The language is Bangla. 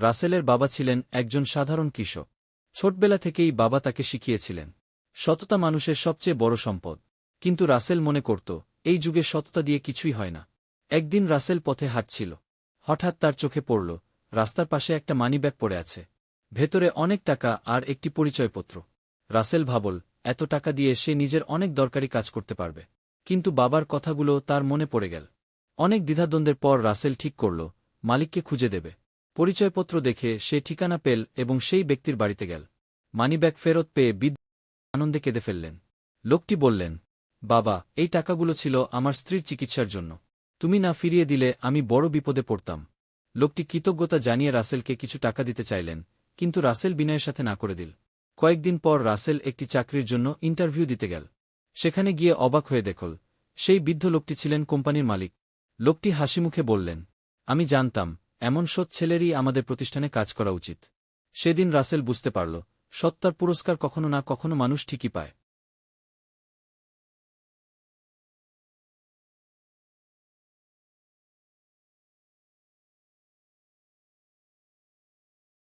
রাসেলের বাবা ছিলেন একজন সাধারণ কৃষক। ছোটবেলা থেকেই বাবা তাকে শিখিয়েছিলেন, সততা মানুষের সবচেয়ে বড় সম্পদ। কিন্তু রাসেল মনে করত, এই যুগে সততা দিয়ে কিছুই হয় না। একদিন রাসেল পথে হাঁটছিল। হঠাৎ তার চোখে পড়ল, রাস্তার পাশে একটা মানিব্যাগ পড়ে আছে। ভেতরে অনেক টাকা আর একটি পরিচয়পত্র। রাসেল ভাবল, এত টাকা দিয়ে সে নিজের অনেক দরকারি কাজ করতে পারবে। কিন্তু বাবার কথাগুলো তার মনে পড়ে গেল। অনেক দ্বিধাদ্বন্দ্বের পর রাসেল ঠিক করল, মালিককে খুঁজে দেবে। পরিচয়পত্র দেখে সে ঠিকানা পেল এবং সেই ব্যক্তির বাড়িতে গেল। মানিব্যাগ ফেরত পেয়ে বিদ্য আনন্দে কেঁদে ফেললেন। লোকটি বললেন, বাবা, এই টাকাগুলো ছিল আমার স্ত্রীর চিকিৎসার জন্য। তুমি না ফিরিয়ে দিলে আমি বড় বিপদে পড়তাম। লোকটি কৃতজ্ঞতা জানিয়ে রাসেলকে কিছু টাকা দিতে চাইলেন, কিন্তু রাসেল বিনয়ের সাথে না করে দিল। কয়েকদিন পর রাসেল একটি চাকরির জন্য ইন্টারভিউ দিতে গেল। সেখানে গিয়ে অবাক হয়ে দেখল, সেই বৃদ্ধ লোকটি ছিলেন কোম্পানির মালিক। লোকটি হাসিমুখে বললেন, আমি জানতাম এমন সৎ ছেলেরই আমাদের প্রতিষ্ঠানে কাজ করা উচিত। সেদিন রাসেল বুঝতে পারল, সত্তার পুরস্কার কখনো না কখনো মানুষ ঠিকই পায়।